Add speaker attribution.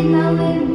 Speaker 1: сина лина.